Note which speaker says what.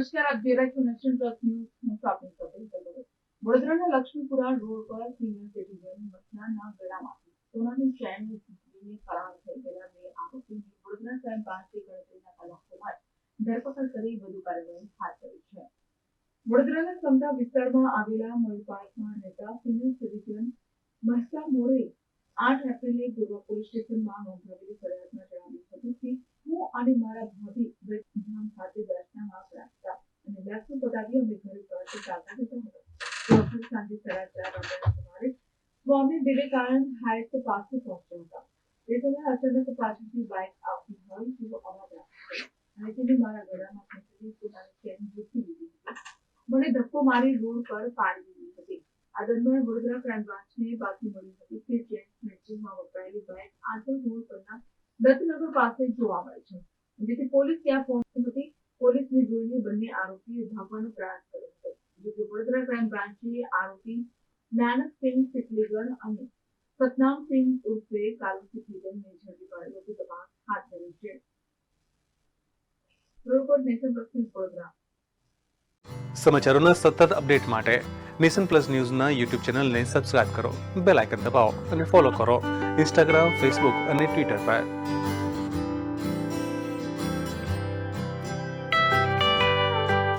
Speaker 1: નમસ્કાર આપ જોઈ રહ્યા છો નેશન ન્યૂઝ હું છું આપની સાથે હેતલ વડોદરાના લક્ષ્મીપુરા રોડ પર સિનિયર સિટીઝન મસનાના ગળામાં સોનાની ચેન ઝૂંટવીને ફરાર થઈ ગયેલા બે આરોપીની વડોદરા ક્રાઇમ પાસે ગણતરીના કલાકોમાં ધરપકડ કરી વધુ કાર્યવાહી હાથ ધરી છે. વડોદરાના સમતા વિસ્તારમાં આવેલા મયુર પાર્કમાં સિનિયર સિટીઝન મહેસા મોરે આઠ એપ્રિલે પૂર્વ પોલીસ સ્ટેશનમાં નોંધાવેલી ફરિયાદમાં જણાવ્યું હતું કે, હું અને મારા ભાભી વેસ્ટધામ ખાતે દર્શનામાં આવ્યો અને તેને મારા રોડ પર પાડી દીધી હતી આ દરમિયાન વડોદરા ક્રાઇમ બ્રાન્ચને બાતમી હતી કે ચેન સ્નેચિંગમાં વપરાયેલી બાઇક રોડ પરના દત્તનગર પાસે જોવા મળે છે જેથી પોલીસ ત્યાં પહોંચી હતી પોલીસને જોઈને બંને આરોપીએ ભાગવાનો પ્રયાસ કર્યો હતો જોકે વડોદરા ક્રાઇમ બ્રાન્ચે આરોપી નાનકસિંહ સિકલીગર અને સતનામસિંહ ઉર્ફે કાલુ સિકલીગરને ઝડપી પાડી વધુ તપાસ હાથ ધરી છે. રોકોટ નેશન ન્યૂઝ વડોદરા.
Speaker 2: સમાચારોના સતત અપડેટ માટે નેશન પ્લસ ન્યૂઝના યુટ્યુબ ચેનલને સબસ્ક્રાઇબ કરો, બેલ આઇકન દબાવો અને ફોલો કરો. ઇન્સ્ટાગ્રામ, ફેસબુક અને ટ્વિટર પર.